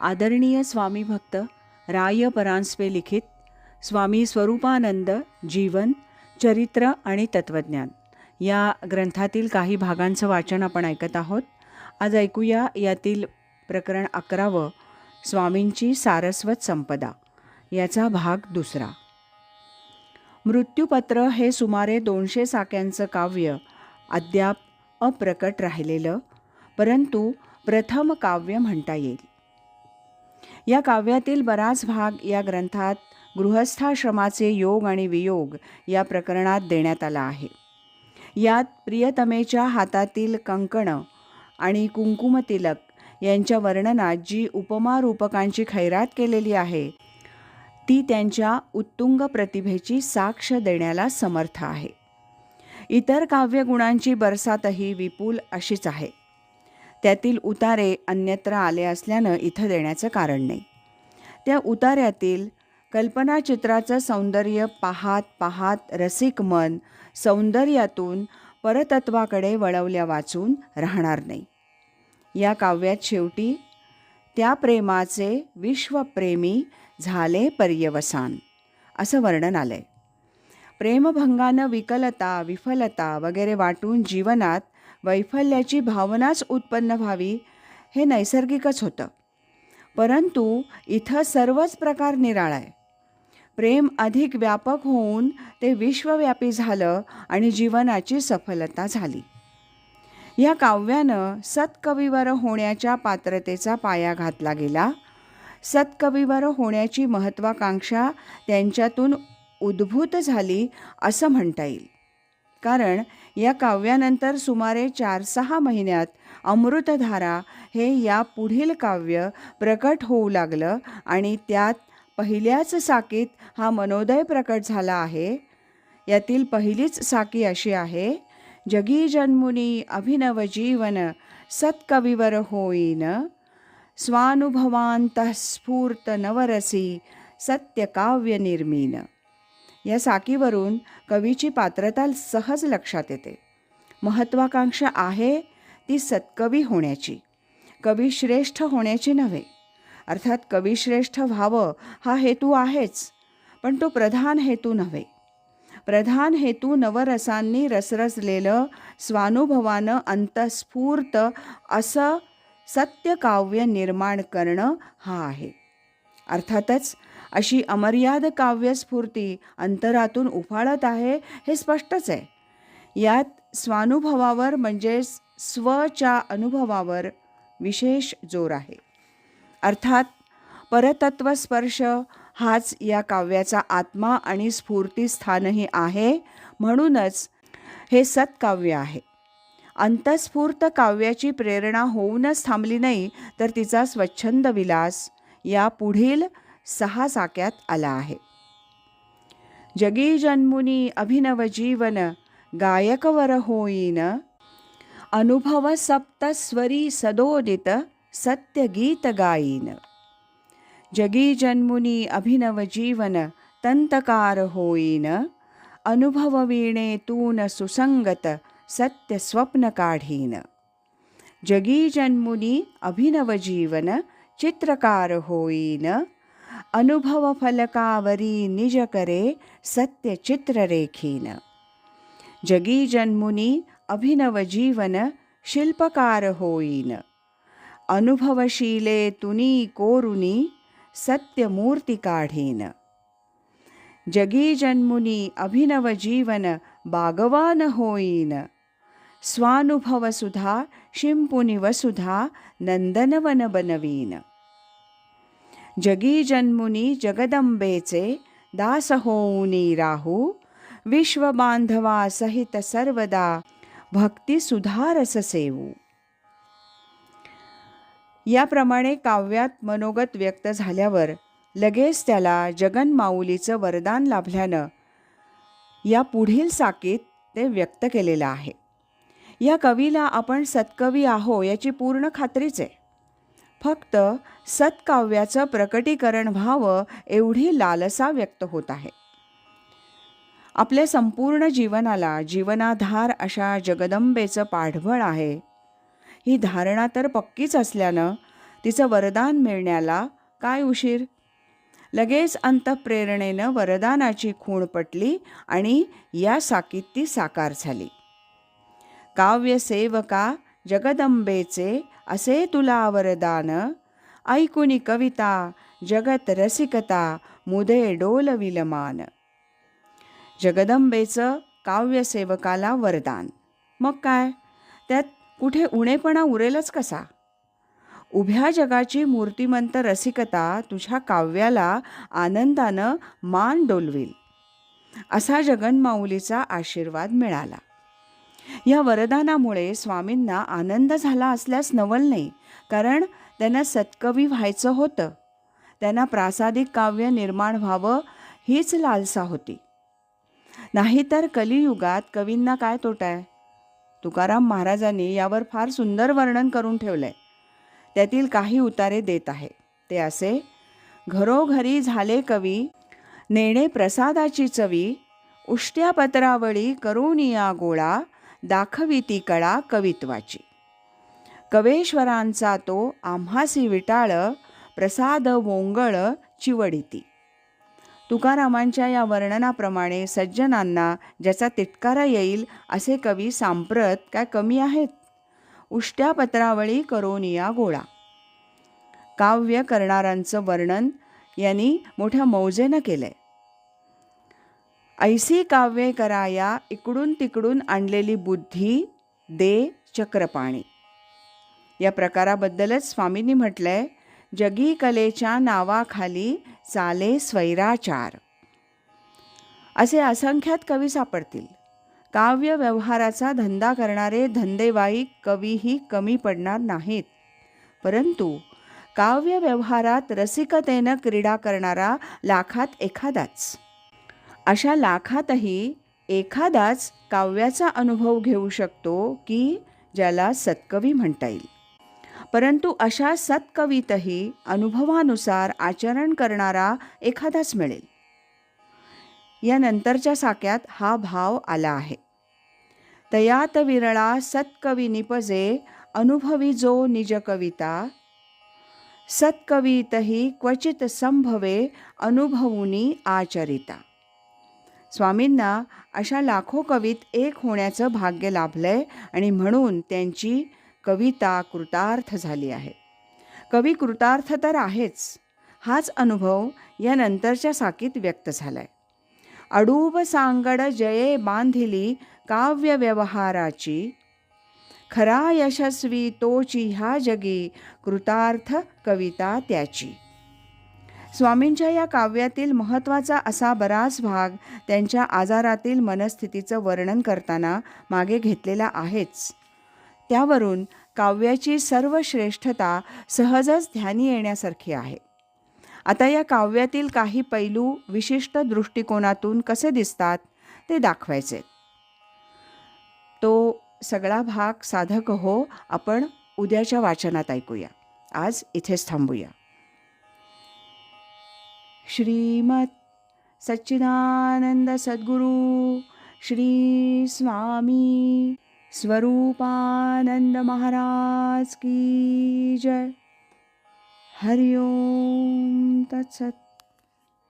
आदरणीय स्वामी भक्त राय परांजपे लिखित स्वामी स्वरूपानंद जीवन चरित्र आणि तत्त्वज्ञान. या ग्रंथातील काही भागांचं वाचन आपण ऐकत आहोत. आज ऐकूया यातील प्रकरण अकरावं स्वामींची सारस्वत संपदा. याचा भाग दुसरा. मृत्यूपत्र हे सुमारे दोनशे साक्यांचं काव्य अद्याप अप्रकट राहिलेलं परंतु प्रथम काव्य म्हणता येईल. या काव्यातील बराच भाग या ग्रंथात गृहस्थाश्रमाचे योग आणि वियोग या प्रकरणात देण्यात आला आहे. यात प्रियतमेच्या हातातील कंकणं आणि कुंकुमतिलक यांच्या वर्णनात जी उपमा रूपकांची खैरात केलेली आहे ती त्यांच्या उत्तुंग प्रतिभेची साक्ष देण्याला समर्थ आहे. इतर काव्यगुणांची बरसातही विपुल अशीच आहे. त्यातील उतारे अन्यत्र आले असल्यानं इथं देण्याचं कारण नाही. त्या उतार्यातील कल्पनाचित्राचं सौंदर्य पाहात पाहात रसिक मन सौंदर्यातून परतत्वाकडे वळवल्या वाचून राहणार नाही. या काव्यात शेवटी त्या प्रेमाचे विश्वप्रेमी झाले पर्यवसान असं वर्णन आलं आहे प्रेमभंगानं विकलता विफलता वगैरे वाटून जीवनात वैफल्याची भावनाच उत्पन्न व्हावी हे नैसर्गिकच होतं. परंतु इथं सर्वच प्रकार निराळा आहे. प्रेम अधिक व्यापक होऊन ते विश्वव्यापी झालं आणि जीवनाची सफलता झाली. या काव्यानं सत्कवीवर होण्याच्या पात्रतेचा पाया घातला गेला. सत्कवीवर होण्याची महत्त्वाकांक्षा त्यांच्यातून उद्भूत झाली असं म्हणता येईल. कारण या काव्यानंतर सुमारे चार सहा महिन्यात अमृतधारा हे या पुढील काव्य प्रकट होऊ लागलं आणि त्यात पहिल्याच साकीत हा मनोदय प्रकट झाला आहे. यातील पहिलीच साकी अशी आहे जगी जन्मुनी अभिनव जीवन सत्कविवर होईन. स्वानुभवांत स्फूर्त नवरसी सत्यकाव्यनिर्मीन. या साकीवरून कवीची पात्रता सहज लक्षात येते. महत्त्वाकांक्षा आहे ती सत्कवी होण्याची. कवी श्रेष्ठ होण्याची नव्हे. अर्थात कविश्रेष्ठ व्हावं हा हेतू आहेच पण तो प्रधान हेतू नव्हे. प्रधान हेतू नवरसांनी रसरसलेलं स्वानुभवानं अंतस्फूर्त असं सत्यकाव्य निर्माण करणं हा आहे. अर्थातच अशी अमर्याद काव्यस्फूर्ती अंतरातून उफाळत आहे हे स्पष्टच आहे. यात स्वानुभवावर म्हणजेच स्वच्या अनुभवावर विशेष जोर आहे. अर्थात परतत्वस्पर्श हाच या काव्याचा आत्मा आणि स्फूर्तीस्थानही आहे म्हणूनच हे सत्काव्य आहे. अंतस्फूर्त काव्याची प्रेरणा होऊनच थांबली नाही तर तिचा स्वच्छंद विलास या पुढील सहा साक्यात आला आहे. जगी जन्मुनी अभिनव जीवन गायकवर होईन. अनुभव सप्तस्वरी सदोदित सत्यगीत गायीन जगी जन्मुनी अभिनव जीवन तंतकार होईन. अनुभव वीणेतून सुसंगत सत्य स्वप्न काढीन. जगी जन्मुनी अभिनव जीवन चित्रकार होईन. अनुभव फलकावरी निज करे सत्य चित्र रेखीन जगी जन्मुनी अभिनव जीवन शिल्पकार होईन अनुभवशीले तुनी कोरुनी सत्यमूर्ती काढीन जगी जन्मुनी अभिनव जीवन बागवान होईन स्वानुभव सुधा शिंपुनी वसुधा नंदनवन बनवीन जगी जन्मुनी जगदंबेचे दास होऊनी राहू विश्वबांधवासहित सर्वदा भक्ती सुधारस सेवू। याप्रमाणे काव्यात मनोगत व्यक्त झाल्यावर लगेच त्याला जगनमाऊलीचं वरदान लाभल्यानं या पुढील साकीत ते व्यक्त केलेलं आहे। या कवीला आपण सत्कवी आहो याची पूर्ण खात्रीच आहे। फक्त सत्काव्याचं प्रकटीकरण व्हावं एवढी लालसा व्यक्त होत आहे. आपल्या संपूर्ण जीवनाला जीवनाधार अशा जगदंबेचं पाठबळ आहे. ही धारणा तर पक्कीच असल्यानं तिचं वरदान मिळण्याला काय उशीर? लगेच अंतप्रेरणेनं वरदानाची खूण पटली आणि या साकीत ती साकार झाली. काव्यसेवका जगदंबेचे असे तुला वरदान ऐकुनी कविता जगत रसिकता मुदे डोल विलमान. जगदंबेचं काव्यसेवकाला वरदान. मग काय? त्यात कुठे उणेपणा उरेलच कसा? उभ्या जगाची मूर्तिमंत रसिकता तुझ्या काव्याला आनंदानं मान डोलविल. असा जगन्माऊलीचा आशीर्वाद मिळाला. या वरदानामुळे स्वामींना आनंद झाला असल्यास नवल नाही कारण त्यांना सत्कवी व्हायचं होतं. त्यांना प्रासादिक काव्य निर्माण व्हावं हीच लालसा होती. नाहीतर कलियुगात कवींना काय तोटा आहे? तुकाराम महाराजांनी यावर फार सुंदर वर्णन करून ठेवलंय. त्यातील काही उतारे देत आहे. ते असे घरोघरी झाले कवी नेणे प्रसादाची चवी उष्ट्या पत्रावळी करुनिया गोळा दाखवी ती कळा कवित्वाची. कवेश्वरांचा तो आम्हासी विटाळ प्रसाद वोंगळ चिवडिती तुकारामांच्या या वर्णनाप्रमाणे सज्जनांना ज्याचा तिटकारा येईल असे कवी सांप्रत काय कमी आहेत? उष्ट्या पत्रावळी करोनिया गोळा. काव्य करणाऱ्यांचं वर्णन यांनी मोठ्या मौजेनं केलंय. ऐसी काव्ये कराया इकडून तिकडून आणलेली बुद्धी दे चक्रपाणी. या प्रकाराबद्दलच स्वामींनी म्हटलंय जगी कलेच्या नावाखाली चाले स्वैराचार. असे असंख्यात कवी सापडतील. काव्य व्यवहाराचा धंदा करणारे धंदेवाईक कवीही कमी पडणार नाहीत. परंतु काव्य व्यवहारात रसिकतेनं क्रीडा करणारा लाखात एखादाच. अशा लाखातही एखादाच काव्याचा अनुभव घेऊ शकतो की ज्याला सत्कवी म्हणता येईल. परंतु अशा सत्कवीतही अनुभवानुसार आचरण करणारा एखादाच मिळेल. या नंतरच्या साक्यात हा भाव आला आहे. तयात विरळा सत्कवी निपजे अनुभवी जो निज कविता. सत्कवीतही क्वचित संभवे अनुभवुनी आचरिता. स्वामींना अशा लाखो कवीत एक होण्याचं भाग्य लाभलंय आणि म्हणून त्यांची कविता कृतार्थ झाली आहे. कवी कृतार्थ तर आहेच. हाच अनुभव या नंतरच्या साकीत व्यक्त झालाय. अडूब सांगड जये बांधिली काव्य व्यवहाराची. खरा यशस्वी तोची ह्या जगी कृतार्थ कविता त्याची. स्वामींच्या या काव्यातील महत्त्वाचा असा बराच भाग त्यांच्या आजारातील मनस्थितीचं वर्णन करताना मागे घेतलेला आहेच. त्यावरून काव्याची सर्व श्रेष्ठता सहजच ध्यानी येण्यासारखी आहे. आता या काव्यातील काही पैलू विशिष्ट दृष्टिकोनातून कसे दिसतात ते दाखवायचे. तो सगळा भाग साधक हो आपण उद्याच्या वाचनात ऐकूया. आज इथेच थांबूया. श्रीमत् सच्चिदानन्दसद्गुरु सच्चिदानन्दसद्गुरुश्रीस्वामी स्वरूपानन्दमहाराज जय। हरि ओं तत्सत्।